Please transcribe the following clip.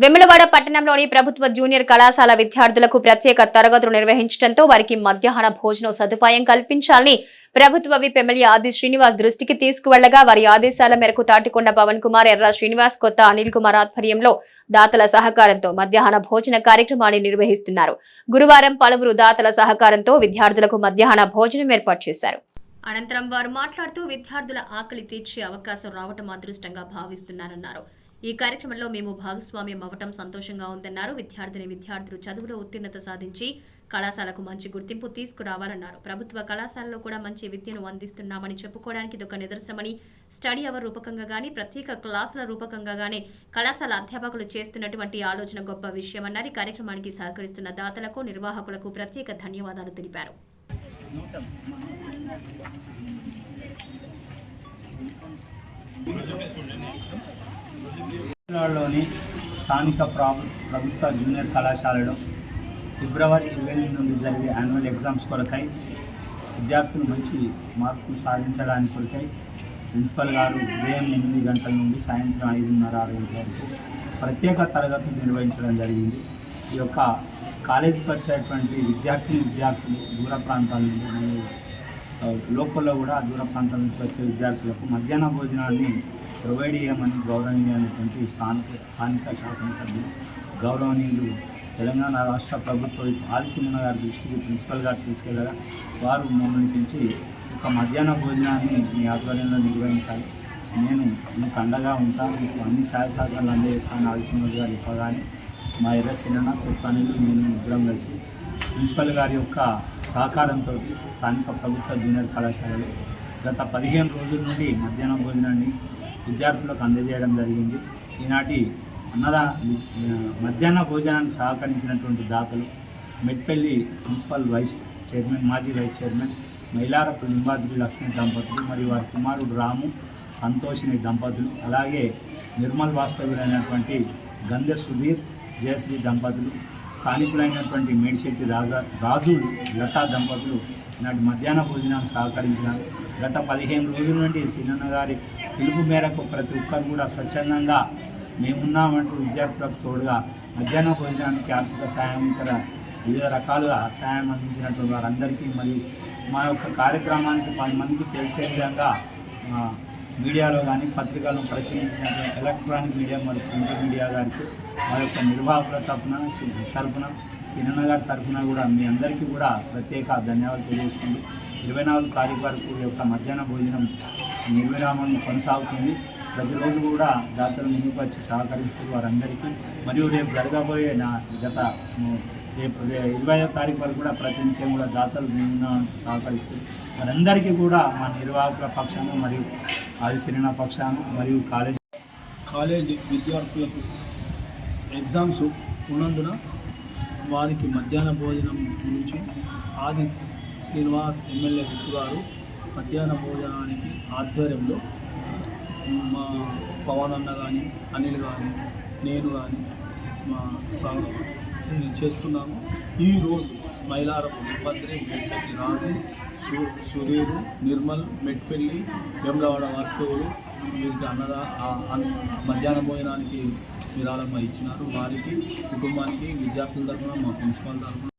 వెములవాడ పట్టణంలోని ప్రభుత్వ జూనియర్ కళాశాల విద్యార్థులకు ప్రత్యేక తరగతులు నిర్వహించడంతో వారికి మధ్యాహ్న భోజనం సదుపాయం కల్పించాలని ప్రభుత్వ విప్ ఎమ్మెల్యే ఆది శ్రీనివాస్ దృష్టికి తీసుకువెళ్ళగా వారి ఆదేశాల మేరకు తాటికొండ పవన్ కుమార్ ఎర్ర శ్రీనివాస్ కొత్త అనిల్ కుమార్ ఆధ్వర్యంలో దాతల సహకారంతో మధ్యాహ్న భోజన కార్యక్రమాన్ని నిర్వహిస్తున్నారు. గురువారం పలువురు దాతల సహకారంతో విద్యార్థులకు మధ్యాహ్న భోజనం ఏర్పాటు చేశారు. అనంతరం వారు మాట్లాడుతూ విద్యార్థుల ఆకలి తీర్చే అవకాశం రావటం అదృష్టంగా భావిస్తున్నారన్నారు. ఈ కార్యక్రమంలో మేము భాగస్వామ్యం అవ్వటం సంతోషంగా ఉందన్నారు. విద్యార్థిని విద్యార్థులు చదువులో ఉత్తీర్ణత సాధించి కళాశాలకు మంచి గుర్తింపు తీసుకురావాలన్నారు. ప్రభుత్వ కళాశాలలో కూడా మంచి విద్యను అందిస్తున్నామని చెప్పుకోవడానికి ఇదొక నిదర్శనమని స్టడీ అవర్ రూపకంగా గానీ ప్రత్యేక క్లాసుల రూపకంగా గానీ కళాశాల అధ్యాపకులు చేస్తున్నటువంటి ఆలోచన గొప్ప విషయమన్నారు. ఈ కార్యక్రమానికి సహకరిస్తున్న దాతలకు నిర్వాహకులకు ప్రత్యేక ధన్యవాదాలు తెలిపారు. కాకినాడలోని స్థానిక ప్రభుత్వ జూనియర్ కళాశాలలో ఫిబ్రవరి ఇరవై ఎనిమిది నుండి జరిగే యాన్యువల్ ఎగ్జామ్స్ కొరకై విద్యార్థులు మంచి మార్కులు సాధించడానికి కొరకై ప్రిన్సిపల్ గారు ఉదయం ఎనిమిది గంటల నుండి సాయంత్రం ఐదున్నర ఆరు గంటల వరకు ప్రత్యేక తరగతులు నిర్వహించడం జరిగింది. ఈ యొక్క కాలేజీకి వచ్చేటువంటి విద్యార్థిని విద్యార్థులు దూర ప్రాంతాల నుండి లోకల్లో కూడా దూర ప్రాంతాల నుంచి వచ్చే విద్యార్థులకు మధ్యాహ్న భోజనాన్ని ప్రొవైడ్ చేయమని గౌరవనీయమైనటువంటి స్థానిక స్థానిక శాసనసభ్యులు గౌరవనీయులు తెలంగాణ రాష్ట్ర ప్రభుత్వం ఆదిసింహ గారి దృష్టికి ప్రిన్సిపల్ గారు తీసుకెళ్ళగా వారు మమ్మల్ని పిలిచి ఒక మధ్యాహ్న భోజనాన్ని మీ ఆధ్వర్యంలో నిర్వహించాలి. నేను మీకు అండగా ఉంటాను. మీకు అన్ని సహాయ సహకారాలు అందజేస్తాను ఆదిసింహ గారు ఇవ్వగానే మా ఎర్రసేన కొత్తనీళ్ళు నేను ఇద్దరం కలిసి ప్రిన్సిపల్ గారి యొక్క సహకారంతో స్థానిక ప్రభుత్వ జూనియర్ కళాశాలలో గత పదిహేను రోజుల నుండి మధ్యాహ్న భోజనాన్ని విద్యార్థులకు అందజేయడం జరిగింది. ఈనాటి అన్నదా మధ్యాహ్న భోజనానికి సహకరించినటువంటి దాతలు మెట్పల్లి మున్సిపల్ వైస్ చైర్మన్ మాజీ వైస్ చైర్మన్ మైలారపు నింబాద్రి లక్ష్మీ దంపతులు మరియు వారి కుమారుడు రాము సంతోషిని దంపతులు అలాగే నిర్మల్ వాస్తవ్యులైనటువంటి గంధె సుధీర్ జయశ్రీ దంపతులు స్థానికులైనటువంటి మేడిశెట్టి రాజా రాజు లతా దంపతులు నాటి మధ్యాహ్న భోజనాన్ని సహకరించినారు గత పదిహేను రోజుల నుండి సినన్న గారి పిలుపు మేరకు ప్రతి ఒక్కరు కూడా స్వచ్ఛందంగా మేమున్నామంటూ విద్యార్థులకు తోడుగా మధ్యాహ్న భోజనానికి ఆర్థిక సాయం ఇతర వివిధ రకాలుగా సాయం అందించినటువంటి వారందరికీ మరియు మా యొక్క కార్యక్రమానికి పది మందికి తెలిసే విధంగా మీడియాలో కానీ పత్రికలను ప్రచురించినటువంటి ఎలక్ట్రానిక్ మీడియా మరియు ప్రింట్ మీడియా గారికి మా యొక్క నిర్వాహకుల తరఫున తరఫున సినన్న గారి తరఫున కూడా మీ అందరికీ కూడా ప్రత్యేక ధన్యవాదాలు తెలియజేస్తుంది ఇరవై నాలుగు తారీఖు వరకు యొక్క మధ్యాహ్న భోజనం నిర్విరామం కొనసాగుతుంది. ప్రతిరోజు కూడా దాతలు ముందుకు వచ్చి సహకరిస్తూ వారందరికీ మరియు రేపు జరగబోయే నా గత రేపు ఇరవై తారీఖు వరకు కూడా ప్రతినిత్యం కూడా దాతలు మేము సహకరిస్తూ వారందరికీ కూడా మా నిర్వాహకుల పక్షాన మరియు ఆదిశరణ పక్షాన మరియు కాలేజీ కాలేజీ విద్యార్థులకు ఎగ్జామ్స్ ఉన్నందున వారికి మధ్యాహ్న భోజనం గురించి ఆది శ్రీనివాస్ ఎమ్మెల్యే వ్యక్తి గారు మధ్యాహ్న భోజనానికి ఆధ్వర్యంలో మా పవన్ అన్న కానీ అనిల్ కానీ నేను కానీ మా సాగు చేస్తున్నాము ఈరోజు మైలారపు భద్రి మేడ్సటి రాజు సు సుధీరు నిర్మల్ మెట్పెల్లి వెమ్లవాడ వస్తువులు వీరికి అన్నదా మధ్యాహ్న భోజనానికి విరాళం ఇచ్చినారు. వారికి కుటుంబానికి విద్యార్థుల తరఫున మా ప్రిన్సిపాల్ తరఫున